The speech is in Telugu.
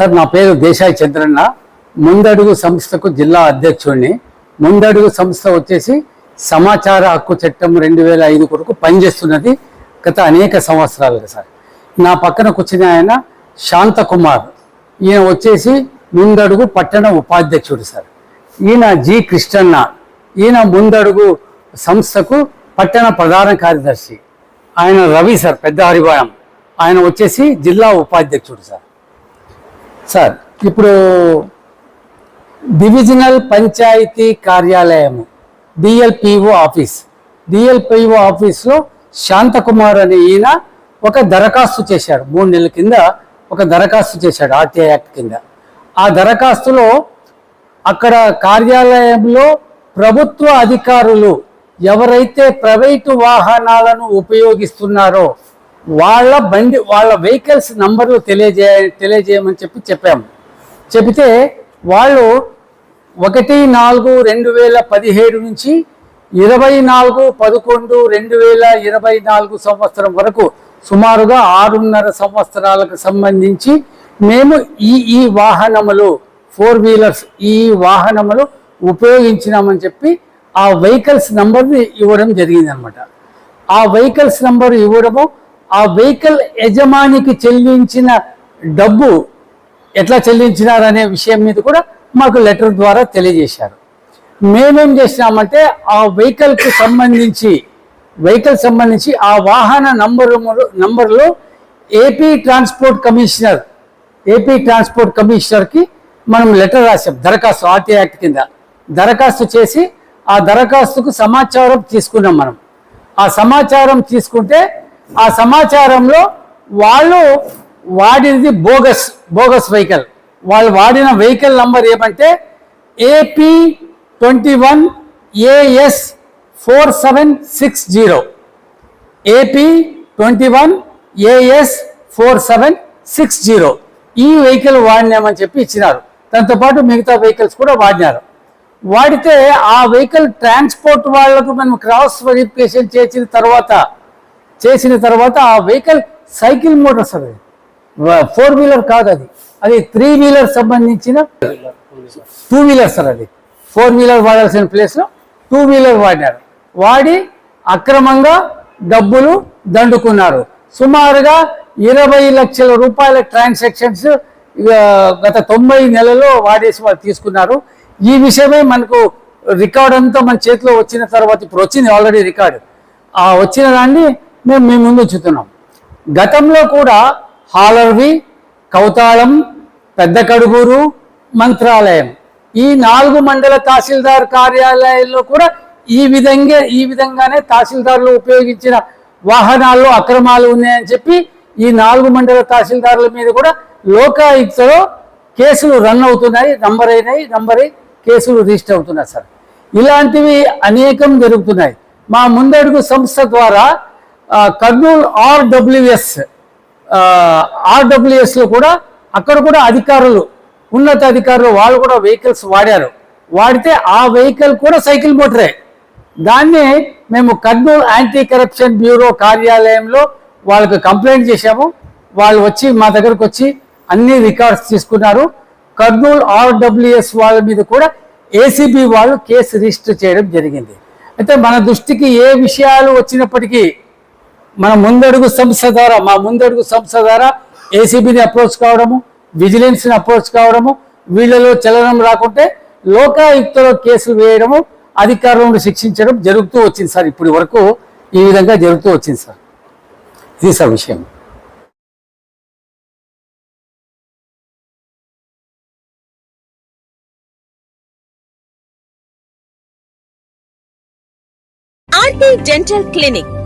సార్ నా పేరు దేశాయి చంద్రన్న. ముందడుగు సంస్థకు జిల్లా అధ్యక్షుడిని. ముందడుగు సంస్థ వచ్చేసి సమాచార హక్కు చట్టం రెండు వేల ఐదు కొరకు పనిచేస్తున్నది గత అనేక సంవత్సరాలుగా సార్. నా పక్కన కూర్చుని ఆయన శాంతకుమార్ ఈయన వచ్చేసి ముందడుగు పట్టణ ఉపాధ్యక్షుడు సార్. ఈయన జి కృష్ణన్న. ఈయన ముందడుగు సంస్థకు పట్టణ ప్రధాన కార్యదర్శి. ఆయన రవి సార్ పెద్ద హరిబాయం ఆయన వచ్చేసి జిల్లా ఉపాధ్యక్షుడు సార్. సార్ ఇప్పుడు డివిజనల్ పంచాయతీ కార్యాలయము డిఎల్పిఓ ఆఫీస్. డిఎల్పిఓ ఆఫీస్లో శాంతకుమార్ అనే ఈయన ఒక దరఖాస్తు చేశాడు. మూడు నెలల కింద ఒక దరఖాస్తు చేశాడు ఆర్టీఐ యాక్ట్ కింద. ఆ దరఖాస్తులో అక్కడ కార్యాలయంలో ప్రభుత్వ అధికారులు ఎవరైతే ప్రైవేటు వాహనాలను ఉపయోగిస్తున్నారో వాళ్ళ బండి వాళ్ళ వెహికల్స్ నంబర్లు తెలియజేయ తెలియజేయమని చెప్పి చెప్పాము. చెబితే వాళ్ళు ఒకటి నాలుగు రెండు వేల పదిహేడు నుంచి ఇరవై నాలుగు పదకొండు రెండు వేల ఇరవై నాలుగు సంవత్సరం వరకు సుమారుగా ఆరున్నర సంవత్సరాలకు సంబంధించి మేము ఈ ఈ వాహనములు ఫోర్ వీలర్స్ ఈ వాహనములు ఉపయోగించినామని చెప్పి ఆ వెహికల్స్ నంబర్ని ఇవ్వడం జరిగిందనమాట. ఆ వెహికల్స్ నంబర్ ఇవ్వడము ఆ వెహికల్ యజమానికి చెల్లించిన డబ్బు ఎట్లా చెల్లించినారనే విషయం మీద కూడా మాకు లెటర్ ద్వారా తెలియజేశారు. మేమేం చేసినామంటే ఆ వెహికల్కి సంబంధించి వెహికల్ సంబంధించి ఆ వాహన నంబరు నంబర్లో AP transport commissioner AP transport కమిషనర్కి మనం లెటర్ రాసాం దరఖాస్తు ఆర్టీ యాక్ట్ కింద. దరఖాస్తు చేసి ఆ దరఖాస్తుకు సమాచారం తీసుకున్నాం మనం. ఆ సమాచారం తీసుకుంటే ఆ సమాచారంలో వాళ్ళు వాడినది బోగస్ బోగస్ వెహికల్. వాళ్ళు వాడిన వెహికల్ నంబర్ ఏమంటే AP twenty one AS four seven six zero AP twenty one AS four seven six zero ఈ వెహికల్ వాడినామని చెప్పి ఇచ్చినారు. దాంతోపాటు మిగతా వెహికల్స్ కూడా వాడినారు. వాడితే ఆ వెహికల్ ట్రాన్స్పోర్ట్ వాళ్ళకు మనం క్రాస్ వెరిఫికేషన్ చేసిన తర్వాత చేసిన తర్వాత ఆ వెహికల్ సైకిల్ మోటార్స్ అది ఫోర్ వీలర్ కాదు అది. అది త్రీ వీలర్ సంబంధించిన టూ వీలర్ సార్ అది. ఫోర్ వీలర్ వాడాల్సిన ప్లేస్లో టూ వీలర్ వాడినారు వాడి అక్రమంగా డబ్బులు దండుకున్నారు. సుమారుగా ఇరవై లక్షల రూపాయల ట్రాన్సాక్షన్స్ గత తొంభై నెలలో వాడేసి వాళ్ళు తీసుకున్నారు. ఈ విషయమే మనకు రికార్డ్ అంతా మన చేతిలో వచ్చిన తర్వాత ఇప్పుడు వచ్చింది ఆల్రెడీ రికార్డు. ఆ వచ్చిన దాన్ని మేము మీ ముందు ఉంచుతున్నాం గతంలో కూడా హాలర్వి కౌతాళం పెద్ద కడుగూరు మంత్రాలయం. ఈ నాలుగు మండల తహసీల్దార్ కార్యాలయాల్లో కూడా ఈ విధంగా ఈ విధంగానే తహసీల్దారులు ఉపయోగించిన వాహనాల్లో అక్రమాలు ఉన్నాయని చెప్పి ఈ నాలుగు మండల తహసీల్దారుల మీద కూడా లోకాయుక్తలో కేసులు రన్ అవుతున్నాయి నంబర్ అయినాయి నంబర్ అయి కేసులు రిజిస్టర్ అవుతున్నాయి సార్. ఇలాంటివి అనేకం జరుగుతున్నాయి. మా ముందడుగు సంస్థ ద్వారా కర్నూలు ఆర్డబ్ల్యూఎస్ ఆర్డబ్ల్యూఎస్లో కూడా అక్కడ కూడా అధికారులు ఉన్నత అధికారులు వాళ్ళు కూడా వెహికల్స్ వాడారు. వాడితే ఆ వెహికల్ కూడా సైకిల్ మోటరే. దాన్ని మేము కర్నూలు యాంటీ కరప్షన్ బ్యూరో కార్యాలయంలో వాళ్ళకు కంప్లైంట్ చేశాము. వాళ్ళు వచ్చి మా దగ్గరకు వచ్చి అన్ని రికార్డ్స్ తీసుకున్నారు. కర్నూలు ఆర్డబ్ల్యూఎస్ వాళ్ళ మీద కూడా ఏసీబీ వాళ్ళు కేసు రిజిస్టర్ చేయడం జరిగింది. అయితే మన దృష్టికి ఏ విషయాలు వచ్చినప్పటికీ మన ముందడుగు సంస్థ ద్వారా మా ముందడుగు సంస్థ ద్వారా ఏసీబీని అప్రోచ్ కావడము విజిలెన్స్ని అప్రోచ్ కావడము వీళ్ళలో చలనం రాకుంటే లోకాయుక్తలో కేసులు వేయడము అధికారులను శిక్షించడం జరుగుతూ వచ్చింది సార్. ఇప్పటి వరకు ఈ విధంగా జరుగుతూ వచ్చింది సార్. ఇది సార్ విషయం. RT dental clinic.